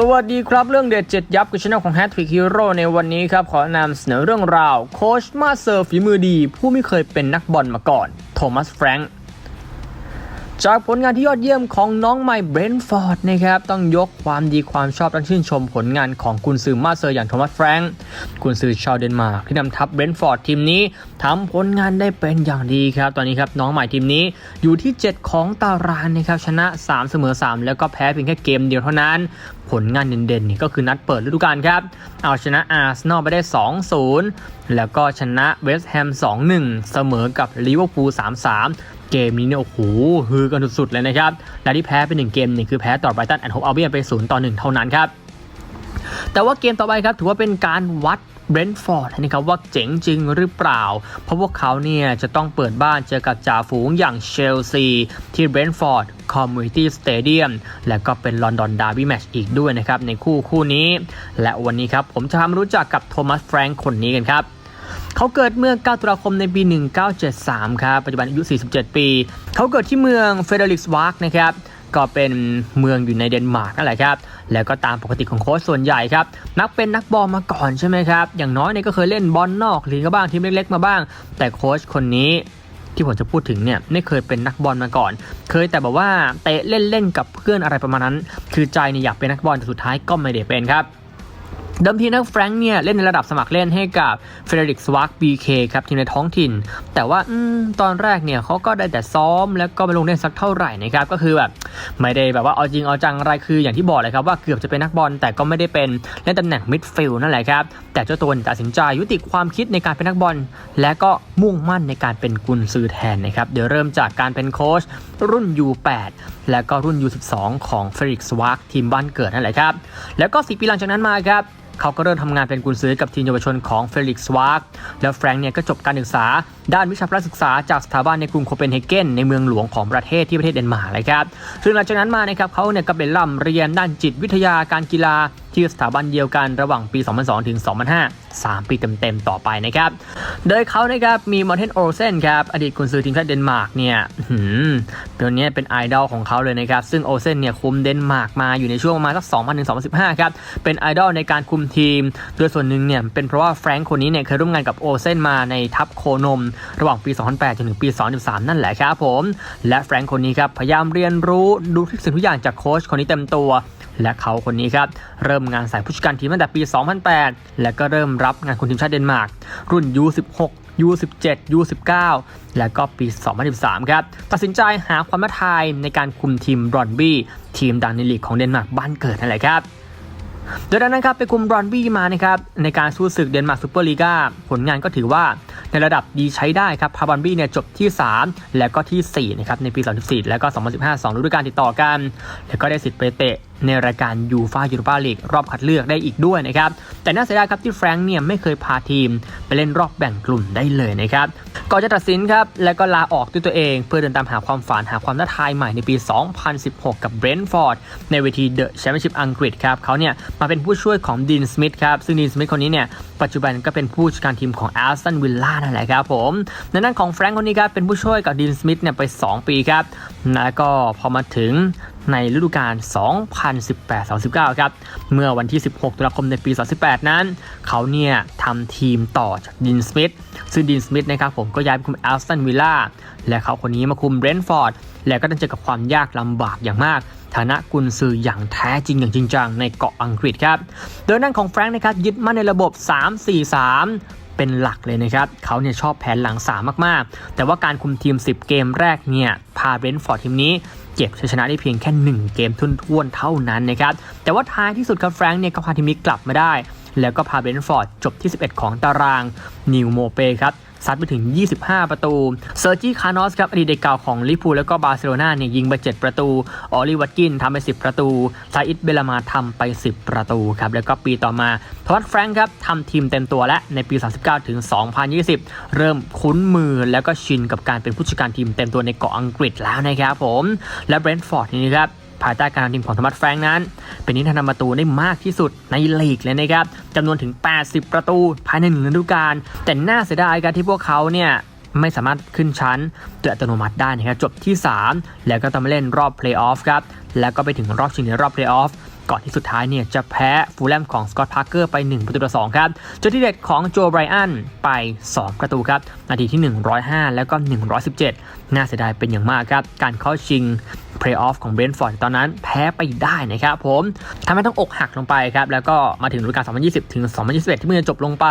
สวัสดีครับเรื่องเด็ดเจ็ดยับกับช่องของ Hat Trick Hero ในวันนี้ครับ ขอนำเสนอเรื่องราว โคชมาเซอร์ฝีมือดี ผู้ไม่เคยเป็นนักบอลมาก่อน โทมัสแฟรงค์ จากผลงานที่ยอดเยี่ยมของน้องใหม่เบรนท์ฟอร์ดนะครับต้องยกความดีความชอบและชื่นชมผลงานของกุนซือมาเซอร์อย่างโทมัสแฟรงค์กุนซือชาวเดนมาร์กที่นำทัพเบรนท์ฟอร์ดทีมนี้ทำผลงานได้เป็นอย่างดีครับ ตอนนี้ครับน้องใหม่ทีมนี้อยู่ที่ 7 ของตารางนะครับชนะ 3 เสมอ 3 แล้วก็แพ้เพียงแค่เกมเดียวเท่านั้น ผลงานเด่นๆนี่ก็คือนัดเปิดฤดูกาลครับเอาชนะอาร์เซนอลไปได้ 2-0 แล้วก็ชนะเวสต์แฮม 2-1 เสมอกับลิเวอร์พูล 3-3 เกมนี้เนี่ยโอ้โหฮือกันสุดๆเลยนะครับ และที่แพ้ไป1เกมนี่คือแพ้ต่อไบรตันแอนด์โฮปอัลเบียนไป0ต่อ1เท่านั้นครับ แต่ว่าเกมต่อไปครับถือว่าเป็นการวัดเบรนท์ฟอร์ดนะครับว่าเจ๋งจริงหรือเปล่า เพราะพวกเขาเนี่ยจะต้องเปิดบ้านเจอกับจ่าฝูงอย่างเชลซีที่เบรนท์ฟอร์ดคอมมูนิตี้สเตเดียมและก็เป็นลอนดอนดาร์บี้แมชอีกด้วยนะครับในคู่คู่นี้ และวันนี้ครับผมจะพามารู้จักกับโทมัสแฟรงค์คนนี้กันครับ เขาเกิดเมื่อ 9 ตุลาคมในปี 1973 ครับ ปัจจุบันอายุ 47 ปี เขาเกิดที่เมืองเฟเดริกส์วาร์กนะครับ ก็เป็นเมืองอยู่ในเดนมาร์กนั่นแหละครับ แล้วก็ตามปกติของโค้ชส่วนใหญ่ครับ นักเป็นนักบอลมาก่อนใช่ไหมครับ อย่างน้อยเนี่ยก็เคยเล่นบอลนอกหรือก็บ้างทีมเล็กๆมาบ้าง แต่โค้ชคนนี้ที่ผมจะพูดถึงเนี่ยไม่เคยเป็นนักบอลมาก่อน เคยแต่แบบว่าเตะเล่นๆกับเพื่อนอะไรประมาณนั้น คือใจเนี่ยอยากเป็นนักบอลแต่สุดท้ายก็ไม่ได้เป็นครับ เดิมทีนักแฟรงค์เนี่ย เล่นในระดับสมัครเล่นให้กับเฟเดริกสวากบีเคครับ ทีมในท้องถิ่น แต่ว่าอตอนแรกเนี่ยเขาก็ได้แต่ซ้อมแล้วก็ไม่ลงเล่นสักเท่าไหร่นะครับ ก็คือแบบไม่ได้แบบว่าเอาจริงเอาจังอะไรคืออย่างที่บอกเลยครับว่าเกือบจะเป็นนักบอล แต่ก็ไม่ได้เป็นเล่นตำแหน่งมิดฟิลด์นั่นแหละครับ แต่เจ้าตัวตัดสินใจยุติความคิดในการเป็นนักบอล และก็มุ่งมั่นในการเป็นกุนซือแทนนะครับเดี๋ยวเริ่มจากการเป็นโค้ชรุ่น U8 และก็รุ่น U12 ของเฟริกสวากทีมบ้านเกิดนั่นแหละครับแล้วก็4ปีหลังจากนั้นมาครับ เขาก็เริ่มทำงานเป็นกุนซือกับทีมเยาวชนของเฟลิกซ์วาร์กแล้วแฟรงค์เนี่ยก็จบการศึกษา ด้านวิชาพระศึกษาจากสถาบันในกรุงโคเปนเฮเกนในเมืองหลวงของประเทศที่ประเทศเดนมาร์กเลยครับซึ่งหลังจากนั้นมานะครับเขาเนี่ยก็เป็นร่ำเรียนด้านจิตวิทยาการกีฬา ที่สถาบันเดียวกันระหว่างปี 2002 ถึง 2005 3 ปีเต็มๆต่อไปนะครับ โดยเขานะครับมีมอร์เทนโอเซนครับอดีตกุนซือทีมชาติเดนมาร์กเนี่ยตัวนี้เป็นไอดอลของเขาเลยนะครับ ซึ่งโอเซนเนี่ยคุมเดนมาร์กมาอยู่ในช่วงประมาณสัก 2000 ถึง 2015 ครับ เป็นไอดอลในการคุมทีม โดยส่วนหนึ่งเนี่ยเป็นเพราะว่าแฟรงค์คนนี้เนี่ยเคยร่วมงานกับโอเซนมาในทัพโคนม ระหว่างปี 2008 จนถึงปี 2013 นั่นแหละครับผม และแฟรงค์คนนี้ครับพยายามเรียนรู้ดูทุกสิ่งทุกอย่างจากโค้ชคนนี้เต็มตัว และเขาคนนี้ครับเริ่มงานสายผู้จัดการทีมตั้งแต่ปี 2008 และก็เริ่มรับงานคุมทีมชาติเดนมาร์กรุ่น U16 U17 U19 และก็ปี 2013 ครับ ตัดสินใจหาความท้าทายในการคุมทีมบรอนบี้ ทีมดังในลีกของเดนมาร์กบ้านเกิดนั่นแหละครับโดยดังนั้นครับไปคุมบรอนบี้มานะครับในการสู้ศึกเดนมาร์กซูเปอร์ลีกาผลงานก็ถือว่าในระดับดีใช้ได้ครับพาบอนบี้เนี่ยจบที่ 3 แล้วก็ที่4นะครับในปี 2014 แล้วก็ 2015 2ฤดูกาลติดต่อกัน แล้วก็ได้สิทธิ์ไปเตะ ในรายการยูฟายูโรปาลีกรอบคัดเลือกได้อีกด้วยนะครับ แต่น่าเสียดายครับที่แฟรงค์เนี่ยไม่เคยพาทีม ไปเล่นรอบแบ่งกลุ่มได้เลยนะครับ ก่อนจะตัดสินครับ แล้วก็ลาออกด้วยตัวเอง เพื่อเดินตามหาความฝันหาความท้าทายใหม่ในปี 2016 กับเบรนท์ฟอร์ดในเวทีเดอะแชมเปี้ยนชิพอังกฤษครับเขาเนี่ยมาเป็นผู้ช่วยของดินสมิธครับ ซึ่งดินสมิธคนนี้เนี่ยปัจจุบันก็เป็นผู้จัดการทีมของแอสตันวิลล่านั่นแหละครับผมในด้านของแฟรงค์คนนี้ครับเป็นผู้ช่วยกับดินสมิธเนี่ยไป 2 ปีครับ แล้วก็พอมาถึงในฤดูกาล 2018-2019 ครับ เมื่อวันที่ 16 ตุลาคมในปี 2018 นั้น เขาเนี่ยทำทีมต่อจากดินสมิธ ซึ่งดินสมิธนะครับผมก็ย้ายไปคุมแอสตันวิลล่า และเขาคนนี้มาคุมเบรนท์ฟอร์ด และก็ต้องเจอกับความยากลำบากอย่างมาก ฐานะกุนซืออย่างแท้จริงอย่างจริงจังในเกาะอังกฤษครับ โดยนั่นของแฟรงค์นะครับยึดมั่นในระบบ 3-4-3 เป็นหลักเลยนะครับ เขาเนี่ยชอบแผนหลังสามมากๆ แต่ว่าการคุมทีม 10 เกมแรกเนี่ยพาเบรนท์ฟอร์ดทีมนี้เก็บชัยชนะได้เพียงแค่ 1 เกมทุนทวนเท่านั้นนะครับ แต่ว่าท้ายที่สุดครับแฟรงค์เนี่ยก็พาทีมนี้กลับมาได้ แล้วก็พาเบนฟอร์ดจบที่ 11 ของตารางนิวโมเปครับซัดไปถึง 25 ประตู เซอร์จีคาร์นอสครับอดีตเด็กเก่าของลิเวอร์พูลแล้วก็บาร์เซโลนาเนี่ยยิงไป 7 ประตู ออลิวัตกินทำไป 10 ประตู ซาอิดเบลามาทำไป 10 ประตูครับ แล้วก็ปีต่อมาทวัตแฟรงค์ครับทำทีมเต็มตัวและในปี 39 ถึง 2020 เริ่มคุ้นมือแล้วก็ชินกับการเป็นผู้จัดการทีมเต็มตัวในเกาะอังกฤษแล้วนะครับผม และเบรนท์ฟอร์ดนี่ครับ ภายใต้การทำทีมของโทมัสแฟรงนั้น เป็นนิทานประตูได้มากที่สุดในลีกเลยนะครับจำนวนถึง 80 ประตูภายในหนึ่งฤดูกาลแต่น่าเสียดายการที่พวกเขาเนี่ยไม่สามารถขึ้นชั้นโดยอัตโนมัติได้นะครับจบที่ 3 แล้วก็ต้องมาเล่นรอบเพลย์ออฟครับแล้วก็ไปถึงรอบชิงในรอบเพลย์ออฟก่อนที่สุดท้ายเนี่ยจะแพ้ฟูลแลมของสกอตต์พาร์เกอร์ไป 1 ประตูต่อ2ครับจุดที่เด็ดของโจไบรอันไป 2 ประตูครับ นาทีที่ 105 แล้วก็ 117 น่าเสียดายเป็นอย่างมากครับ การเข้าชิง เพลย์ออฟของเบรนท์ฟอร์ดตอนนั้นแพ้ไปได้นะครับผมทำให้ต้องอกหักลงไปครับ แล้วก็มาถึงฤดูกาล 2020 ถึง 2021 ที่เพิ่งจะจบลงไป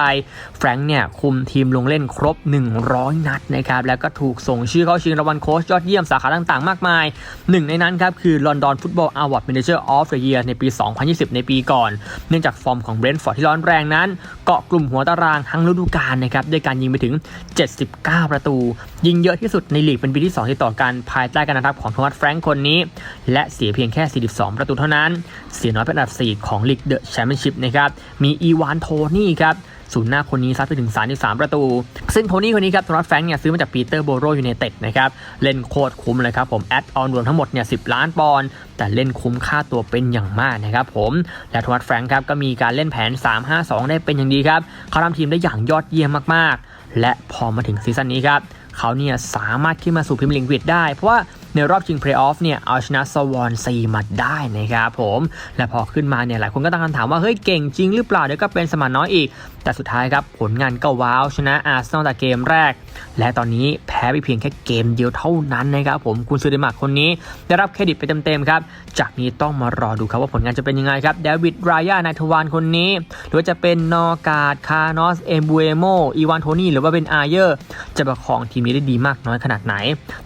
แฟรงค์เนี่ย คุมทีมลงเล่นครบ 100 นัดนะครับ แล้วก็ถูกส่งชื่อเข้าชิงรางวัลโค้ชยอดเยี่ยมสาขาต่างๆ มากมาย หนึ่งในนั้นครับ คือ London Football Award Manager of the Year ในปี 2020 ในปีก่อน เนื่องจากฟอร์มของเบรนท์ฟอร์ดที่ร้อนแรงนั้น เกาะกลุ่มหัวตารางทั้งฤดูกาลนะครับด้วยการยิงไปถึง 79 ประตู ยิงเยอะที่สุดในลีกเป็นปีที่2ที่ต่อกันภายใต้การนำทัพของโทมัสแฟรงค์คนนี้ และเสียเพียงแค่ 42 ประตูเท่านั้น เสียน้อยเป็นอันดับ 4 ของลีกเดอะแชมเปี้ยนชิพนะครับมีอีวานโทนี่ครับศูนย์หน้าคนนี้ซัดไปถึง 33 ประตู ซึ่งโทนี่คนนี้ครับโทมัสแฟงเนี่ยซื้อมาจากปีเตอร์โบโรยูไนเต็ดนะครับ เล่นโคตรคุ้มเลยครับผม แอดออนรวมทั้งหมดเนี่ย10ล้านปอนด์แต่เล่นคุ้มค่าตัวเป็นอย่างมากนะครับผม และโทมัสแฟงครับก็มีการเล่นแผน 3-5-2 ได้เป็นอย่างดีครับ เขาทำทีมได้อย่างยอดเยี่ยมมากๆ และพอมาถึงซีซั่นนี้ครับเขาเนี่ยสามารถขึ้นมาสู่พรีเมียร์ลีกอังกฤษได้ เพราะว่า ในรอบชิงเพลย์ออฟเนี่ยเอาชนะสวอนซีมาได้นะครับผมและพอขึ้นมาเนี่ยหลายคนก็ตั้งคำถามว่าเฮ้ยเก่งจริงหรือเปล่าเดี๋ยวก็เป็นสมานน้อยอีก แต่สุดท้ายครับผลงานก็ว้าวชนะอาร์เซนอลแต่เกมแรก และตอนนี้แพ้ไปเพียงแค่เกมเดียวเท่านั้นนะครับผมคุณซูเดมักคนนี้ ได้รับเครดิตไปเต็มๆครับจากนี้ต้องมารอดูครับว่าผลงานจะเป็นยังไงครับเดวิดรายานายทวานคนนี้ หรือว่าจะเป็นนอกาดคานอสเอมบูเอโมอีวานโทนี่หรือว่าเป็นอาเยอร์จะประคองทีมนี้ได้ดีมากน้อยขนาดไหน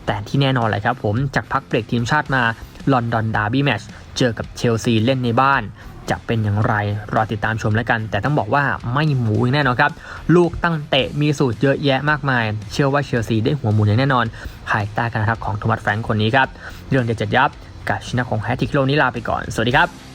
แต่ที่แน่นอนเลยครับผมจากพักเบรกทีมชาติมาลอนดอนดาร์บี้แมชเจอกับเชลซีเล่นในบ้าน จะเป็นอย่างไรรอติดตามชมแล้วกัน แต่ต้องบอกว่าไม่หมูแน่นอนครับ ลูกตั้งเตะมีสูตรเยอะแยะมากมาย เชื่อว่าเชลซีได้หัวหมุนอย่างแน่นอน ภายใต้การทักของโทมัสแฟรงค์คนนี้ครับ เรื่องเด็ดจัดยับกับชนะของแฮตติกโลนี้ลาไปก่อน สวัสดีครับ